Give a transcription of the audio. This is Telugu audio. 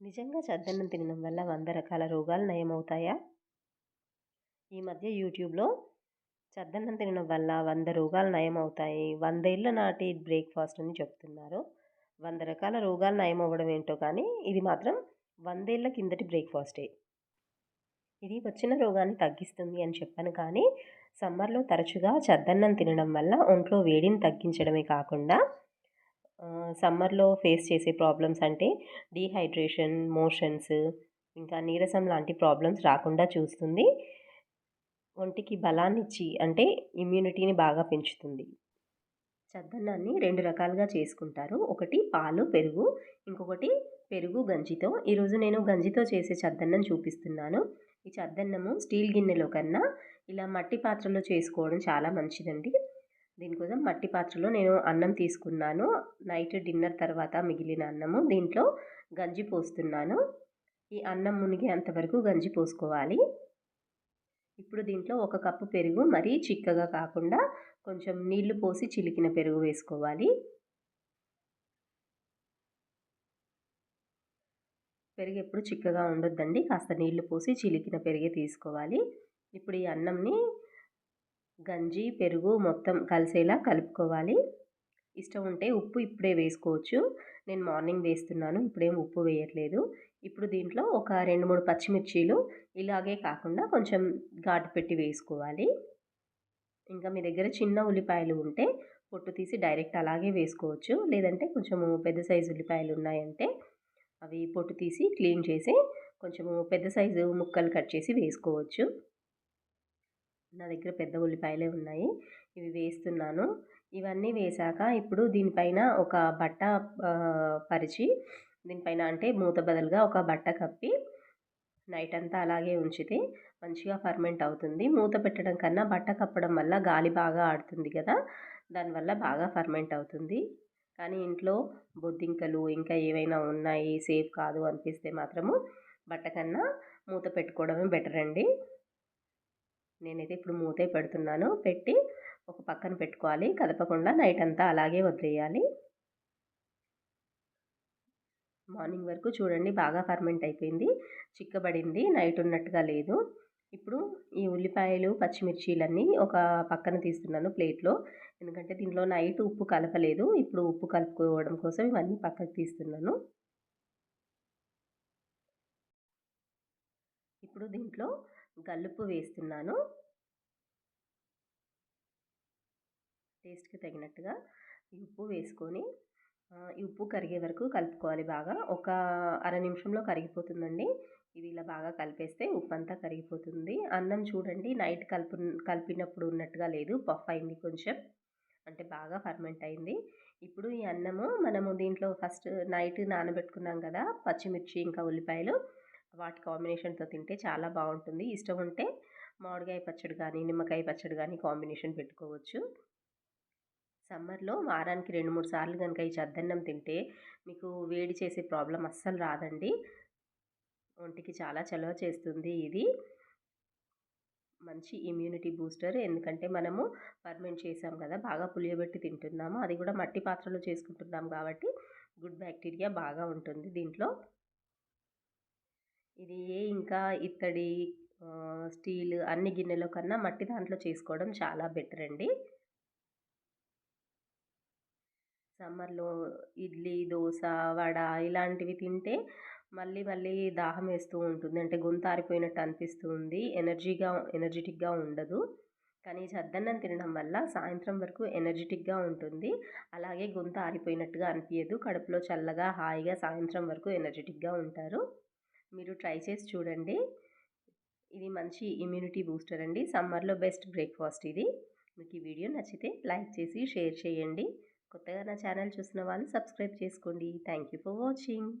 నిజంగా చద్దన్నం తినడం వల్ల వంద రకాల రోగాలు నయమవుతాయా? ఈ మధ్య యూట్యూబ్లో చద్దన్నం తినడం వల్ల వంద రోగాలు నయమవుతాయి. వందేళ్ళ నాటి బ్రేక్ఫాస్ట్ అని చెప్తున్నారు. వంద రకాల రోగాలు నయమవ్వడం ఏంటో కానీ ఇది మాత్రం వందేళ్ళ కిందటి బ్రేక్ఫాస్టే. ఇది వచ్చిన రోగాన్ని తగ్గిస్తుంది అని చెప్పాను కానీ సమ్మర్లో తరచుగా చద్దన్నం తినడం వల్ల ఒంట్లో వేడిని తగ్గించడమే కాకుండా సమ్మర్లో ఫేస్ చేసే ప్రాబ్లమ్స్ అంటే డీహైడ్రేషన్ మోషన్స్ ఇంకా నీరసం లాంటి ప్రాబ్లమ్స్ రాకుండా చూస్తుంది. ఒంటికి బలాన్ని ఇచ్చి అంటే ఇమ్యూనిటీని బాగా పెంచుతుంది. చద్దన్నాన్ని రెండు రకాలుగా చేసుకుంటారు. ఒకటి పాలు పెరుగు ఇంకొకటి పెరుగు గంజితో. ఈరోజు నేను గంజితో చేసే చద్దన్నం చూపిస్తున్నాను. ఈ చద్దన్నము స్టీల్ గిన్నెలో కన్నా ఇలా మట్టి పాత్రలో చేసుకోవడం చాలా మంచిదండి. దీనికోసం మట్టి పాత్రలో నేను అన్నం తీసుకున్నాను. నైట్ డిన్నర్ తర్వాత మిగిలిన అన్నము దీంట్లో గంజి పోస్తున్నాను. ఈ అన్నం మునిగే అంతవరకు గంజి పోసుకోవాలి. ఇప్పుడు దీంట్లో ఒక కప్పు పెరుగు మరీ చిక్కగా కాకుండా కొంచెం నీళ్ళు పోసి చిలికిన పెరుగు వేసుకోవాలి. పెరుగు ఎప్పుడు చిక్కగా ఉండొద్దండి. కాస్త నీళ్ళు పోసి చిలికిన పెరిగే తీసుకోవాలి. ఇప్పుడు ఈ అన్నంని గంజి పెరుగు మొత్తం కలిసేలా కలుపుకోవాలి. ఇష్టం ఉంటే ఉప్పు ఇప్పుడే వేసుకోవచ్చు. నేను మార్నింగ్ వేస్తున్నాను ఇప్పుడేం ఉప్పు వేయట్లేదు. ఇప్పుడు దీంట్లో ఒక రెండు మూడు పచ్చిమిర్చీలు ఇలాగే కాకుండా కొంచెం ఘాటు పెట్టి వేసుకోవాలి. ఇంకా మీ దగ్గర చిన్న ఉల్లిపాయలు ఉంటే పొట్టు తీసి డైరెక్ట్ అలాగే వేసుకోవచ్చు. లేదంటే కొంచెము పెద్ద సైజు ఉల్లిపాయలు ఉన్నాయంటే అవి పొట్టు తీసి క్లీన్ చేసి కొంచెము పెద్ద సైజు ముక్కలు కట్ చేసి వేసుకోవచ్చు. నా దగ్గర పెద్ద ఉల్లిపాయలే ఉన్నాయి. ఇవి వేస్తున్నాను. ఇవన్నీ వేశాక ఇప్పుడు దీనిపైన ఒక బట్ట పరిచి దీనిపైన అంటే మూత బదులుగా ఒక బట్ట కప్పి నైట్ అంతా అలాగే ఉంచితే మంచిగా ఫర్మెంట్ అవుతుంది. మూత పెట్టడం కన్నా బట్ట కప్పడం వల్ల గాలి బాగా ఆడుతుంది కదా? దానివల్ల బాగా ఫర్మెంట్ అవుతుంది. కానీ ఇంట్లో బొద్దింకలు ఇంకా ఏవైనా ఉన్నాయి సేఫ్ కాదు అనిపిస్తే మాత్రము బట్ట కన్నా మూత పెట్టుకోవడమే బెటర్ అండి. నేనైతే ఇప్పుడు మూతే పెడుతున్నాను. పెట్టి ఒక పక్కన పెట్టుకోవాలి. కదపకుండా నైట్ అంతా అలాగే వదిలేయాలి. మార్నింగ్ వరకు చూడండి బాగా ఫర్మెంట్ అయిపోయింది. చిక్కబడింది. నైట్ ఉన్నట్టుగా లేదు. ఇప్పుడు ఈ ఉల్లిపాయలు పచ్చిమిర్చీలన్నీ ఒక పక్కన తీస్తున్నాను ప్లేట్లో. ఎందుకంటే దీనిలో నైట్ ఉప్పు కలపలేదు. ఇప్పుడు ఉప్పు కలుపుకోవడం కోసం ఇవన్నీ పక్కకు తీస్తున్నాను. ఇప్పుడు దీంట్లో గల్లుప్పు వేస్తున్నాను. టేస్ట్కి తగినట్టుగా ఉప్పు వేసుకొని ఈ ఉప్పు కరిగే వరకు కలుపుకోవాలి బాగా. ఒక అర నిమిషంలో కరిగిపోతుందండి. ఇది ఇలా బాగా కలిపేస్తే ఉప్పు అంతా కరిగిపోతుంది. అన్నం చూడండి నైట్ కలుపు కలిపినప్పుడు ఉన్నట్టుగా లేదు. పఫ్ అయింది కొంచెం. అంటే బాగా ఫర్మెంట్ అయింది. ఇప్పుడు ఈ అన్నము మనము దీంట్లో ఫస్ట్ నైట్ నానబెట్టుకున్నాం కదా పచ్చిమిర్చి ఇంకా ఉల్లిపాయలు. వాటి కాంబినేషన్తో తింటే చాలా బాగుంటుంది. ఇష్టం ఉంటే మామిడికాయ పచ్చడి కానీ నిమ్మకాయ పచ్చడి కానీ కాంబినేషన్ పెట్టుకోవచ్చు. సమ్మర్లో వారానికి రెండు మూడు సార్లు కనుక ఈ చద్దన్నం తింటే మీకు వేడి చేసే ప్రాబ్లం అస్సలు రాదండి. ఒంటికి చాలా చలవ చేస్తుంది ఇది. మంచి ఇమ్యూనిటీ బూస్టర్. ఎందుకంటే మనము ఫర్మెంట్ చేసాం కదా బాగా పులియబెట్టి తింటున్నాము. అది కూడా మట్టి పాత్రలో చేసుకుంటున్నాం కాబట్టి గుడ్ బ్యాక్టీరియా బాగా ఉంటుంది దీంట్లో. ఇది ఇంకా ఇత్తడి స్టీల్ అన్ని గిన్నెలో కన్నా మట్టి దాంట్లో చేసుకోవడం చాలా బెటర్ అండి. సమ్మర్లో ఇడ్లీ దోశ వడ ఇలాంటివి తింటే మళ్ళీ మళ్ళీ దాహం వేస్తూ ఉంటుంది. అంటే గొంతు ఆరిపోయినట్టు అనిపిస్తుంది ఎనర్జీగా ఎనర్జెటిక్గా ఉండదు. కానీ చద్దన్నం తినడం వల్ల సాయంత్రం వరకు ఎనర్జెటిక్గా ఉంటుంది. అలాగే గొంతు ఆరిపోయినట్టుగా అనిపించదు కడుపులో చల్లగా హాయిగా సాయంత్రం వరకు ఎనర్జెటిక్గా ఉంటారు. మీరు ట్రై చేసి చూడండి. ఇది మంచి ఇమ్యూనిటీ బూస్టర్ అండి. సమ్మర్లో బెస్ట్ బ్రేక్ఫాస్ట్ ఇది. మీకు ఈ వీడియో నచ్చితే లైక్ చేసి షేర్ చేయండి. కొత్తగా నా ఛానల్ చూసిన వాళ్ళు సబ్స్క్రైబ్ చేసుకోండి. Thank you for watching.